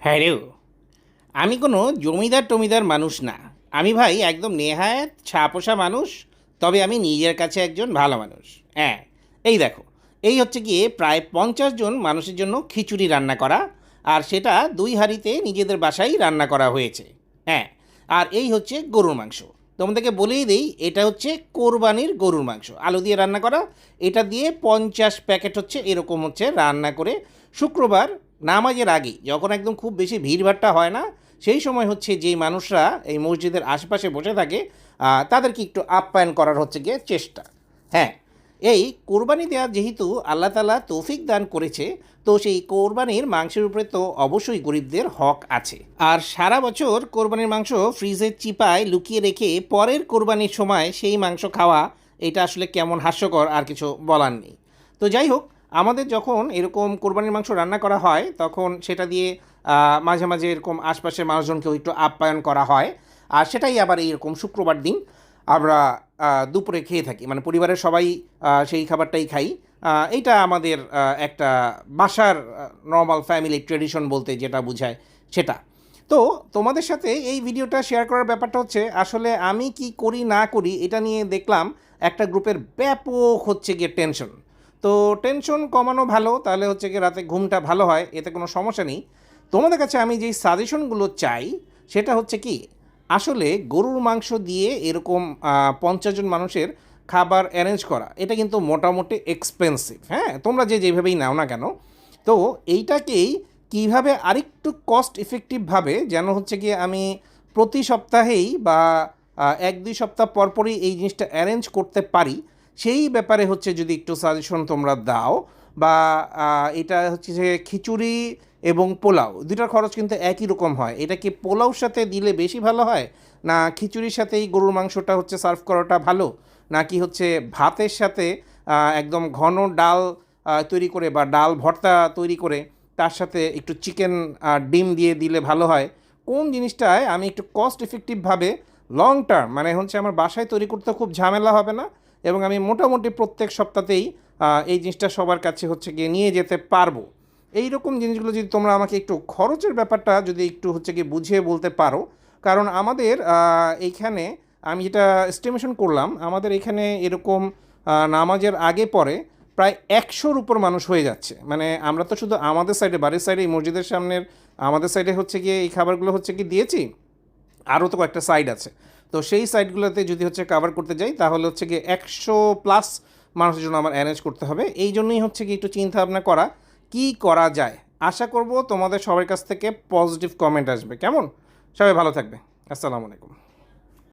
হ্যাঁ রে আমি কোনো জমিদার টমিদার মানুষ না। আমি ভাই একদম নেহায়াত ছাপোষা মানুষ, তবে আমি নিজের কাছে একজন ভালো মানুষ। হ্যাঁ এই দেখো, এই হচ্ছে গিয়ে প্রায় পঞ্চাশ জন মানুষের জন্য খিচুড়ি রান্না করা, আর সেটা দুই হাঁড়িতে নিজেদের বাসায় রান্না করা হয়েছে। হ্যাঁ আর এই হচ্ছে গরুর মাংস। তোমাদেরকে বলেই দিই, এটা হচ্ছে কোরবানির গরুর মাংস। আলু দিয়ে রান্না করা, এটা দিয়ে পঞ্চাশ প্যাকেট হচ্ছে এরকম হচ্ছে রান্না করে শুক্রবার নামাজের আগে, যখন একদম খুব বেশি ভিড়ভাট্টা হয় না, সেই সময় হচ্ছে যেই মানুষরা এই মসজিদের আশেপাশে বসে থাকে তাদেরকে একটু আপ্যায়ন করার হচ্ছে গিয়ে চেষ্টা। হ্যাঁ এই কোরবানি দেওয়া যেহেতু আল্লাহ তালা তৌফিক দান করেছে, তো সেই কোরবানির মাংসের উপরে তো অবশ্যই গরিবদের হক আছে। আর সারা বছর কোরবানির মাংস ফ্রিজের চিপায় লুকিয়ে রেখে পরের কোরবানির সময় সেই মাংস খাওয়া, এটা আসলে কেমন হাস্যকর আর কিছু বলার নেই। তো যাই হোক আমাদের যখন এরকম কোরবানির মাংস রান্না করা হয়, তখন সেটা দিয়ে মাঝে মাঝে এরকম আশপাশের মানুষজনকেও একটু আপ্যায়ন করা হয়। আর সেটাই আবার এইরকম শুক্রবার দিন আমরা দুপুরে খেয়ে থাকি। মানে পরিবারের সবাই সেই খাবারটাই খাই। এইটা আমাদের একটা বাসার নর্মাল ফ্যামিলি ট্রেডিশন বলতে যেটা বোঝায় সেটা। তো তোমাদের সাথে এই ভিডিওটা শেয়ার করার ব্যাপারটা হচ্ছে, আসলে আমি কি করি না করি এটা নিয়ে দেখলাম, একটা গ্রুপের ব্যাপক হচ্ছে গিয়ে টেনশন তো টেনশন কমানো ভালো, তাহলে হচ্ছে কি রাতে ঘুমটা ভালো হয়, এতে কোনো সমস্যা নেই। তোমাদের কাছে আমি যেই সাজেশনগুলো চাই, সেটা হচ্ছে কি, আসলে গরুর মাংস দিয়ে এরকম পঞ্চাশ জন মানুষের খাবার অ্যারেঞ্জ করা, এটা কিন্তু মোটামুটি এক্সপেন্সিভ হ্যাঁ? তোমরা যে যেভাবেই নাও না কেন, তো এইটাকেই কীভাবে আরেকটু কস্ট ইফেক্টিভভাবে যেন হচ্ছে কি আমি প্রতি সপ্তাহেই বা এক দুই সপ্তাহ পরপরই এই জিনিসটা অ্যারেঞ্জ করতে পারি সেই ব্যাপারে হচ্ছে যদি একটু সাজেশন তোমরা দাও বা এটা হচ্ছে যে খিচুড়ি এবং পোলাও দুটার খরচ কিন্তু একই রকম হয়। এটা কি পোলাওর সাথে দিলে বেশি ভালো হয়? না খিচুড়ির সাথেই গরুর মাংসটা হচ্ছে সার্ভ করাটা ভালো? নাকি হচ্ছে ভাতের সাথে একদম ঘন ডাল তৈরি করে বা ডাল ভর্তা তৈরি করে তার সাথে একটু চিকেন ডিম দিয়ে দিলে ভালো হয়? কোন জিনিসটায় আমি একটু কস্ট এফেক্টিভভাবে লং টার্ম মানে হচ্ছে আমার বাসায় তৈরি করতে খুব ঝামেলা হবে না? এবং আমি মোটামুটি প্রত্যেক সপ্তাহতেই এই জিনিসটা সবার কাছে হচ্ছে গিয়ে নিয়ে যেতে পারব। এই রকম জিনিসগুলো যদি তোমরা আমাকে একটু খরচের ব্যাপারটা যদি একটু হচ্ছে গিয়ে বুঝিয়ে বলতে পারো, কারণ আমাদের এইখানে আমি যেটা এস্টিমেশন করলাম, আমাদের এখানে এরকম নামাজের আগে পরে প্রায় একশোর উপর মানুষ হয়ে যাচ্ছে। মানে আমরা তো শুধু আমাদের সাইডে বাড়ির সাইডে এই মসজিদের সামনের আমাদের সাইডে হচ্ছে গিয়ে এই খাবারগুলো হচ্ছে কি দিয়েছি, আরও তো কয়েকটা সাইড আছে। তো সেই সাইটগুলোতে যদি হচ্ছে কাভার করতে যাই, তাহলে হচ্ছে গিয়ে একশো প্লাস মানুষের জন্য আমার অ্যারেঞ্জ করতে হবে। এই জন্যই হচ্ছে কি একটু চিন্তা ভাবনা করা, কি করা যায়? আশা করব তোমাদের সবার কাছ থেকে পজিটিভ কমেন্ট আসবে। কেমন? সবাই ভালো থাকবে। আসসালামু আলাইকুম।